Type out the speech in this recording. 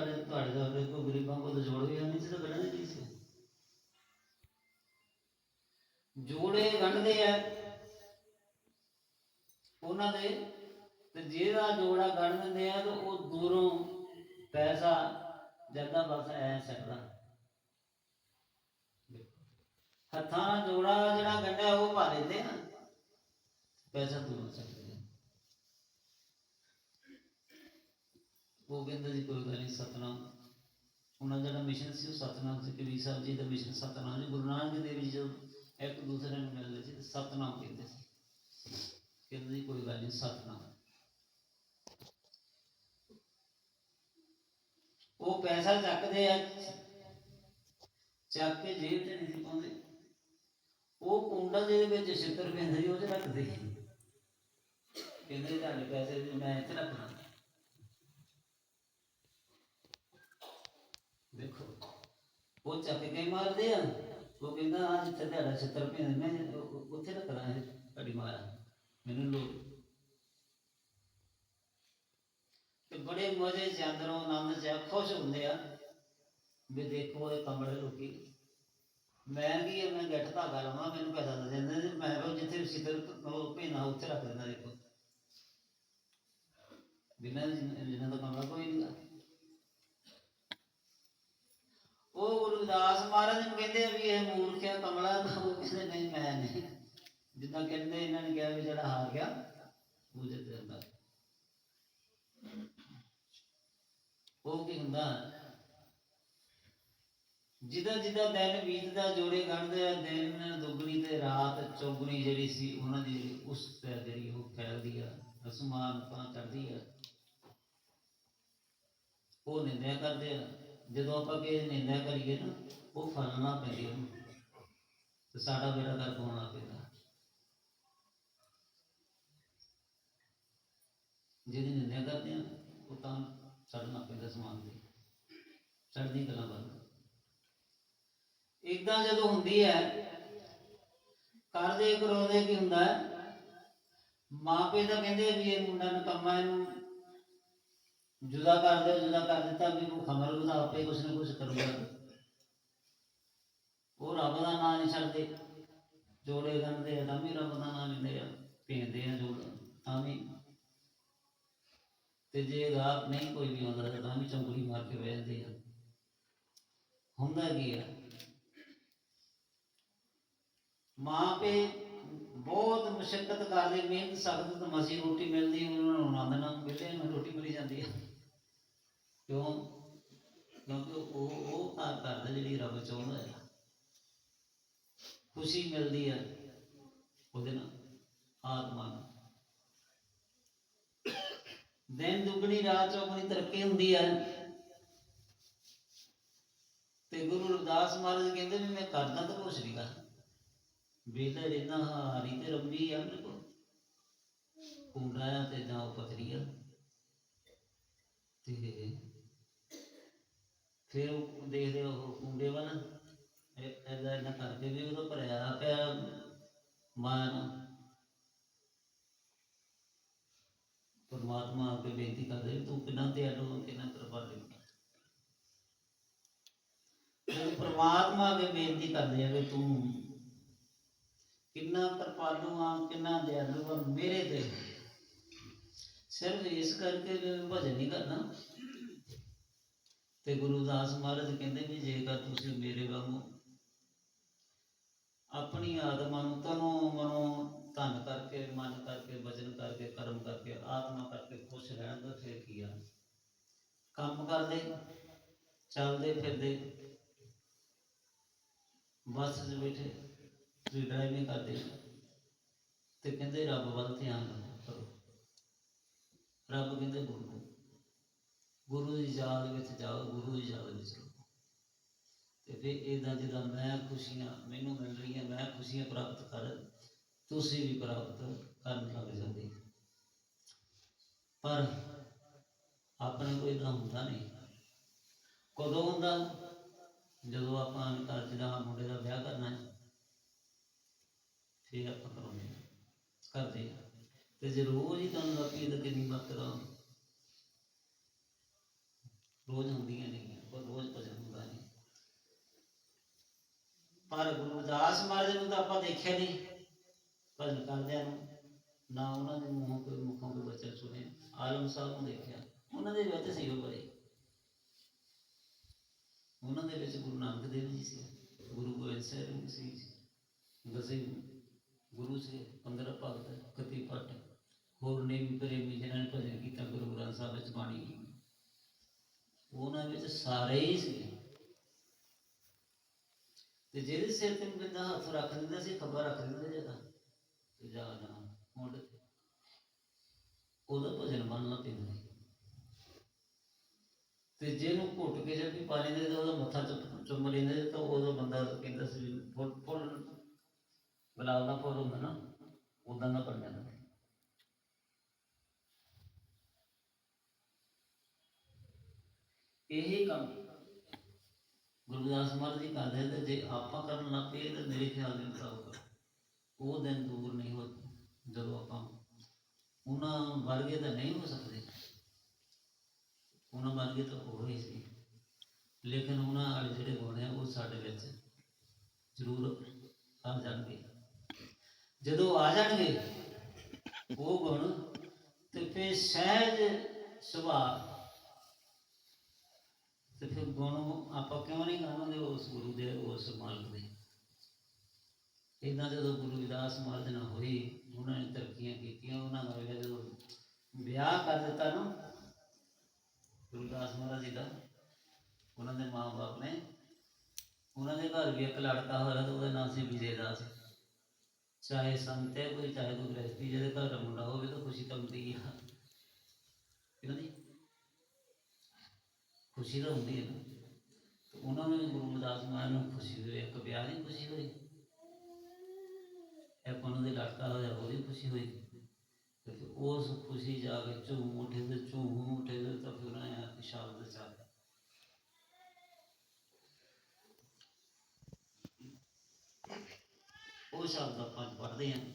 ਤੁਹਾਡੇ ਤੁਹਾਡੇ ਦਾ ਕੋਈ ਗਰੀਬਾਂ ਕੋਲ ਜੋੜ ਵੀ ਨਹੀਂ ਸੀ ਤਾਂ ਕੱਢਣਾ ਕੀ ਸੀ? ਜੋੜੇ ਗੰਢਦੇ ਆ। ਉਹਨਾਂ ਦੇ ਤੇ ਜਿਹੜਾ ਜੋੜਾ ਗੰਢ ਦਿੰਦੇ ਆ ਤਾਂ ਉਹ ਦੂਰੋਂ ਪੈਸਾ ਜਾਂਦਾ ਬਸ ਐ ਸਕਦਾ। ਹੱਥਾਂ ਜੋੜਾ ਜਿਹੜਾ ਗੰਢਿਆ ਉਹ ਪਾ ਲੈਂਦੇ ਆ। ਪੈਸਾ ਦੂਰੋਂ ਸਕਦੇ ਆ ਉਹ ਕਹਿੰਦੇ ਜੀ ਕੋਈ ਗੱਲ ਨਹੀਂ ਸਤਨਾਮ। ਉਹਨਾਂ ਦਾ ਜਿਹੜਾ ਮਿਸ਼ਨ ਸੀ ਉਹ ਸਤਨਾਮ ਸੀ, ਕਬੀਰ ਸਾਹਿਬ ਜੀ ਦਾ ਮਿਸ਼ਨ ਸਤਨਾਮ ਜੀ ਗੁਰੂ ਨਾਨਕ ਦੇਵ ਜੀ ਜਦੋਂ ਇੱਕ ਦੂਸਰੇ ਨੂੰ ਮਿਲਦੇ ਸੀ ਤੇ ਸਤਨਾਮ ਕਹਿੰਦੇ ਸੀ। ਕਹਿੰਦੇ ਜੀ ਕੋਈ ਗੱਲ ਨਹੀਂ ਸਤਨਾਮ। ਉਹ ਪੈਸਾ ਚੱਕਦੇ ਆ, ਚੱਕ ਕੇ ਜੇਬ 'ਚ ਨਹੀਂ ਪਾਉਂਦੇ। ਉਹ ਕੁੰਡਾ ਜਿਹਦੇ ਵਿੱਚ ਛਿੱਤਰ ਪੈਂਦੇ ਸੀ ਉਹ ਰੱਖਦੇ ਕਹਿੰਦੇ ਤੁਹਾਡੇ ਪੈਸੇ ਮੈਂ ਇੱਥੇ ਰੱਖਣਾ ਦੇਖੋ ਉਹ ਚੱਕ ਕੇ ਮਾਰਦੇ ਆ। ਉਹ ਕਹਿੰਦਾ ਆ ਜਿੱਥੇ ਤੁਹਾਡਾ ਛਿੱਤਰ ਪੈਂਦੇ ਮੈਂ ਉਹ- ਉੱਥੇ ਰੱਖਣਾ ਹੈ ਤੁਹਾਡੀ ਮਾਰ ਮੈਨੂੰ ਲੋੜ ਤੇ ਬੜੇ ਮਜ਼ੇ ਚ ਅੰਦਰੋਂ ਆਨੰਦ ਚ ਖੁਸ਼ ਹੁੰਦੇ ਆ ਵੀ ਦੇਖੋ ਇਹ ਕਮਲੇ ਲੋਕੀ ਮੈਂ ਕੀ ਆ, ਮੈਂ ਗੱਠ ਧਾਗਾ ਲਵਾਂ ਮੈਨੂੰ ਪੈਸਾ ਦੇ ਦਿੰਦੇ ਤੇ ਮੈਂ ਉਹ ਜਿੱਥੇ ਸਿੱਧਰ ਉਹ ਭੇਨਾ ਉੱਥੇ ਰੱਖ ਦਿੰਦਾ ਦੇਖੋ। ਬਿਨਾਂ ਜਿਨ੍ਹਾਂ ਦਾ ਕਮਲਾ ਕੋਈ ਨਹੀਂ ਉਹ ਗੁਰਦਾਸ ਮਹਾਰਾਜ ਨੂੰ ਕਹਿੰਦੇ ਆ ਵੀ ਇਹ ਮੂਰਖ ਹੈ ਕਮਲਾ ਉਹ ਕਹਿੰਦੇ ਨਹੀਂ ਮੈਂ ਨਹੀਂ। ਜਿੱਦਾਂ ਕਹਿੰਦੇ ਇਹਨਾਂ ਨੇ ਕਿਹਾ ਵੀ ਜਿਹੜਾ ਹਾਰ ਗਿਆ, ਉਹ ਜਿੱਤ ਜਾਂਦਾ। ਉਹ ਕੀ ਹੁੰਦਾ? ਜਿੱਦਾਂ ਜਿੱਦਾਂ ਦਿਨ ਬੀਤਦਾ, ਜੋੜੇ ਗਣਦੇ ਆ, ਦਿਨ ਦੁੱਗਣੀ ਤੇ ਰਾਤ ਚੌਗਣੀ ਜਿਹੜੀ ਸੀ, ਉਹਨਾਂ ਦੀ ਜਿਹੜੀ ਉਸ ਤੇ ਜਿਹੜੀ ਉਹ ਫੈਲਦੀ ਆ, ਅਸਮਾਨ ਤਾਂ ਚੜਦੀ ਆ। ਉਹ ਨਿੰਦਿਆ ਕਰਦੇ ਆ। ਜਦੋਂ ਆਪਾਂ ਕਿਸੇ ਨਿੰਦਿਆ ਕਰੀਏ ਨਾ ਉਹ ਫਲ ਨਾ ਪੈਂਦੀ ਉਹਨੂੰ। ਤੇ ਸਾਡਾ ਬੇੜਾ ਕਰ ਹੋਣਾ ਪੈਂਦਾ। ਜਿਹਦੀ ਨਿੰਦਿਆ ਕਰਦੇ ਆ, ਉਹ ਤਾਂ ਛੱਡਣਾ ਪੈਂਦਾ ਸਮਾਨ ਦੇ ਚੜ੍ਹਦੀ ਕਲਾ ਵੱਲ ਇਦਾਂ ਜਦੋਂ ਹੁੰਦੀ ਹੈ, ਕਰਦੇ ਕਰਾਉਂਦੇ ਕੀ ਹੁੰਦਾ ਹੈ? ਮਾਪੇ ਤਾਂ ਕਹਿੰਦੇ ਵੀ ਇਹ ਮੁੰਡਾ ਨਕਮਾ ਇਹਨੂੰ ਜੁਦਾ ਕਰ ਦਿਓ, ਜੁਦਾ ਕਰ ਦਿੱਤਾ ਵੀ ਉਹ ਖਮਰ ਉਹਦਾ ਆਪੇ ਕੁਛ ਨਾ ਕੁਛ ਕਰੂਗਾ ਉਹ ਰੱਬ ਦਾ ਜੋੜੇ ਗੰਦੇ ਆ, ਤਾਂ ਵੀ ਰੱਬ ਦਾ ਨਾਮ ਲੈਂਦੇ ਆ ਪੀਂਦੇ ਆ ਜੋੜ, ਤਾਂ ਵੀ। ਤੇ ਜੇ ਰਾਤ ਨਹੀਂ ਕੋਈ ਵੀ ਆਉਂਦਾ ਤਾਂ ਵੀ ਚੰਗੁਲੀ ਮਾਰ ਕੇ ਬਹਿ ਆ। ਹੁੰਦਾ ਕੀ ਆ? ਮਾਂ ਪੇ ਬਹੁਤ ਮੁਸ਼ਕਲ ਕਰਦੇ, ਮਿਹਨਤ ਸਖਤ ਤੇ ਮਸੀ ਰੋਟੀ ਮਿਲਦੀ ਉਹਨਾਂ ਨੂੰ ਆਨੰਦ ਨਾਲ ਮਿਲੇ ਨੂੰ ਰੋਟੀ ਮਿਲੀ ਜਾਂਦੀ ਆ। ਕਿਉਂ? ਕਿਉਂਕਿ ਉਹ ਉਹ ਘਰ ਕਰਦਾ ਜਿਹੜੀ ਰੱਬ ਚਾਹੁੰਦਾ ਹੈ ਖੁਸ਼ੀ ਮਿਲਦੀ ਹੈ ਉਹਦੇ ਨਾਲ, ਆਤਮਾ ਨੂੰ ਦਿਨ ਦੁਗਣੀ, ਰਾਤ ਚੌਗਣੀ ਤਰੱਕੀ ਹੁੰਦੀ ਹੈ। ਤੇ ਗੁਰੂ ਰਵਿਦਾਸ ਮਹਾਰਾਜ ਕਹਿੰਦੇ ਵੀ ਮੈਂ ਕਰਦਾ ਤਾਂ ਕੁਛ ਨਹੀਂ ਕਰ ਵੇਲੇ ਰਹਿਣਾ ਹਾਰੀ ਤੇ ਰੰਬੀ ਆ ਮੇਰੇ ਕੋਲ। ਕੁੰਡਾ ਤੇ ਜਾਂ ਉਹ ਤੇ ਫਿਰ ਉਹ ਦੇਖਦੇ ਉਹ ਕੁੰਡੇ ਵੱਲ। ਐਦਾਂ ਐਦਾਂ ਕਰਕੇ ਵੀ ਉਹਦਾ ਭਰਿਆ ਪਿਆ ਮਨ। ਪਰਮਾਤਮਾ ਅੱਗੇ ਬੇਨਤੀ ਕਰਦੇ ਵੀ ਤੂੰ ਕਿੰਨਾ ਦਿਆਲੂ ਕਿੰਨਾ ਕਿਰਪਾਲੂ ਜਦੋਂ ਪਰਮਾਤਮਾ ਅੱਗੇ ਬੇਨਤੀ ਕਰਦੇ ਆ ਵੀ ਤੂੰ ਕਿੰਨਾ ਕਿਰਪਾਲੂ ਆ, ਕਿੰਨਾ ਦਿਆਲੂ ਆ, ਮੇਰੇ ਤੇ। ਸਿਰਫ ਇਸ ਕਰਕੇ ਭਜਨ ਨਹੀਂ ਕਰਨਾ। ਤੇ ਗੁਰੂ ਦਾਸ ਮਹਾਰਾਜ ਕਹਿੰਦੇ ਵੀ ਜੇਕਰ ਤੁਸੀਂ ਮੇਰੇ ਵਾਂਗੂ ਆਪਣੀ ਆਤਮਾ ਨੂੰ, ਤਨੋਂ ਮਨੋਂ ਧਨ ਕਰਕੇ, ਮਨ ਕਰਕੇ, ਵਚਨ ਕਰਕੇ, ਕਰਮ ਕਰਕੇ, ਆਤਮਾ ਕਰਕੇ ਖੁਸ਼ ਰਹਿਣ ਦਾ ਫਿਰ ਕੀ ਆ? ਕੰਮ ਕਰਦੇ, ਚੱਲਦੇ ਫਿਰਦੇ, ਬੱਸ 'ਚ ਬੈਠੇ ਤੁਸੀਂ ਡਰਾਈਵਿੰਗ ਕਰਦੇ ਤੇ ਕਹਿੰਦੇ ਰੱਬ ਵੱਲ ਧਿਆਨ ਕਰੋ। ਰੱਬ ਕਹਿੰਦੇ ਗੁਰੂ ਗੁਰੂ ਦੀ ਯਾਦ ਵਿੱਚ ਜਾਓ, ਗੁਰੂ ਦੀ ਯਾਦ ਵਿੱਚ ਰਹੋ। ਤੇ ਫਿਰ ਇਦਾਂ ਜਿੱਦਾਂ ਮੈਂ ਖੁਸ਼ੀਆਂ ਮੈਨੂੰ ਮਿਲ ਰਹੀਆਂ, ਮੈਂ ਖੁਸ਼ੀਆਂ ਪ੍ਰਾਪਤ ਕਰ, ਤੁਸੀਂ ਵੀ ਪ੍ਰਾਪਤ ਕਰਨ ਲੱਗ ਜਾਂਦੇ। ਪਰ ਆਪਣੇ ਕੋਈ ਇਦਾਂ ਹੁੰਦਾ ਨਹੀਂ। ਕਦੋਂ ਹੁੰਦਾ? ਜਦੋਂ ਆਪਾਂ ਘਰ ਚ ਦਾ ਮੁੰਡੇ ਦਾ ਵਿਆਹ ਕਰਨਾ ਹੈ, ਫਿਰ ਆਪਾਂ ਕਰਾਉਂਦੇ ਕਰਦੇ ਹਾਂ। ਤੇ ਜੇ ਰੋਜ਼ ਹੀ ਤੁਹਾਨੂੰ ਲੱਗੀ ਤਾਂ ਕਿੰਨੀ ਮਾਤਰਾ ਰੋਜ਼ ਹੁੰਦੀਆਂ ਨਹੀਂ ਪਰ ਰੋਜ਼ ਭਜਨ ਪਰ ਗੁਰੂ ਮਹਾਰਾਜ ਨੂੰ ਤਾਂ ਆਪਾਂ ਦੇਖਿਆ ਨਹੀਂ। ਭਜਨ ਕਰਦਿਆਂ ਨੂੰ। ਨਾ ਉਹਨਾਂ ਦੇ ਮੂੰਹੋਂ ਕੋਈ ਮੁਖੋਂ ਕੋਈ ਬਚਨ ਸੁਣੇ ਆਲਮ ਸਾਹਿਬ ਨੂੰ ਦੇਖਿਆ। ਉਹਨਾਂ ਦੇ ਵਿੱਚ ਸੀ ਉਹ ਬੜੇ। ਉਹਨਾਂ ਦੇ ਵਿੱਚ ਗੁਰੂ ਨਾਨਕ ਦੇਵ ਜੀ ਸੀ। ਗੁਰੂ ਗੋਬਿੰਦ ਸਿੰਘ ਸੀ। ਦਸੇ ਗੁਰੂ ਸੀ। 15 ਭਗਤ ਕਤੀ ਪਟ ਹੋਰ ਨੇ ਵੀ ਪ੍ਰੇਮੀ ਜਿਨ੍ਹਾਂ ਨੇ ਭਜਨ ਕੀਤਾ, ਗੁਰੂ ਗ੍ਰੰਥ ਸਾਹਿਬ ਵਿੱਚ ਬਾਣੀ ਉਹਨਾਂ ਵਿੱਚ ਸਾਰੇ ਹੀ ਸੀ। ਤੇ ਜਿਹਦੇ ਸਿਰ ਤੇ ਬੰਦਾ ਹੱਥ ਰੱਖ ਦਿੰਦਾ ਸੀ ਖੱਬਾ ਰੱਖ ਦਿੰਦਾ ਸੀ ਤੇ ਜਾ ਜਾ ਮੁੰਡ ਤੇ ਉਹਦਾ ਭਜਨ ਬਣਨਾ ਪੈਂਦਾ ਤੇ ਜਿਹਨੂੰ ਘੁੱਟ ਕੇ ਜਦ ਵੀ ਪਾ ਲੈਂਦੇ ਉਹਦਾ ਮੱਥਾ ਚੁੰਮ ਲੈਂਦੇ ਤਾਂ ਉਹਦਾ ਬੰਦਾ ਕਹਿੰਦਾ ਸੀ ਵੀ ਫੁੱਲ ਫੁੱਲ ਗੁਲਾਬ ਦਾ ਫੁੱਲ ਹੁੰਦਾ ਨਾ ਉਦਾਂ ਦਾ ਬਣ ਜਾਂਦਾ। ਇਹ ਕੰਮ। ਗੁਰਦਾਸ ਮਹਾਰਾਜ ਜੀ ਕਰਦੇ ਤੇ ਜੇ ਆਪਾਂ ਕਰਨ ਲੱਗ ਪਏ ਤਾਂ ਮੇਰੇ ਖਿਆਲ ਦੇ ਮੁਤਾਬਕ ਉਹ ਦਿਨ ਦੂਰ ਨਹੀਂ ਹੋ ਜਦੋਂ ਆਪਾਂ ਉਹਨਾਂ ਵਰਗੇ ਤਾਂ ਨਹੀਂ ਹੋ ਸਕਦੇ। ਉਹਨਾਂ ਵਰਗੇ ਤਾਂ ਹੋ ਹੀ ਸੀ। ਲੇਕਿਨ ਉਹਨਾਂ ਵਾਲੇ ਜਿਹੜੇ ਗੁਣ ਆ, ਉਹ ਸਾਡੇ ਵਿੱਚ ਜ਼ਰੂਰ ਆ ਜਾਣਗੇ। ਜਦੋਂ ਆ ਜਾਣਗੇ, ਉਹ ਗੁਣ ਤੇ ਫਿਰ ਸਹਿਜ ਸੁਭਾਅ ਤੇ ਫਿਰ ਗੁਣ ਆਪਾਂ ਕਿਉਂ ਨਹੀਂ ਗਾਵਾਂਗੇ ਉਸ ਗੁਰੂ ਦੇ, ਉਸ ਮਾਲਕ ਦੇ? ਇਦਾਂ ਜਦੋਂ ਗੁਰੂ ਵਿਦਾਸ ਮਹਾਰਾਜ ਨਾਲ ਹੋਈ, ਉਹਨਾਂ ਨੇ ਤਰੱਕੀਆਂ ਕੀਤੀਆਂ, ਉਹਨਾਂ ਨਾਲ ਜਦੋਂ ਵਿਆਹ ਕਰ ਦਿੱਤਾ ਨਾ ਗੁਰਦਾਸ ਮਹਾਰਾਜ ਜੀ ਦਾ, ਉਹਨਾਂ ਦੇ ਮਾਂ-ਬਾਪ ਨੇ, ਉਹਨਾਂ ਦੇ ਘਰ ਵੀ ਇੱਕ ਲੜਕਾ ਹੋਇਆ ਤੇ ਉਹਦਾ ਨਾਮ ਸੀ ਵਿਜੇ ਦਾਸ। ਚਾਹੇ ਸੰਤ ਹੈ ਕੋਈ, ਚਾਹੇ ਕੋਈ ਗ੍ਰਸਤੀ ਜਿਹਦੇ ਘਰ ਦਾ ਮੁੰਡਾ ਹੋਵੇ ਤਾਂ ਖੁਸ਼ੀ ਤਾਂ ਹੁੰਦੀ ਆ ਕਿਉਂ ਨਹੀਂ ਖੁਸ਼ੀ ਤਾਂ ਹੁੰਦੀ ਹੈ ਨਾ। ਤੇ ਉਹਨਾਂ ਨੂੰ ਗੁਰੂ ਰਵਿਦਾਸ ਮਹਾਰਾਜ ਨੂੰ ਖੁਸ਼ੀ ਹੋਈ ਇੱਕ ਵਿਆਹ ਦੀ ਖੁਸ਼ੀ ਹੋਈ ਇੱਕ ਉਹਨਾਂ ਦੇ ਲੜਕਾ ਹੋਇਆ ਉਹਦੀ ਖੁਸ਼ੀ ਹੋਈ ਤੇ ਉਸ ਖੁਸ਼ੀ ਜਾ ਕੇ ਝੂਮ ਉਠੇ ਤੇ ਝੂਮ ਉੱਠੇ ਤੇ ਤਾਂ ਫਿਰ ਉਹਨਾਂ ਨੇ ਸ਼ਬਦ ਚਾਹਿਆ ਉਹ ਸ਼ਬਦ ਆਪਾਂ ਪੜ੍ਹਦੇ ਹਾਂ।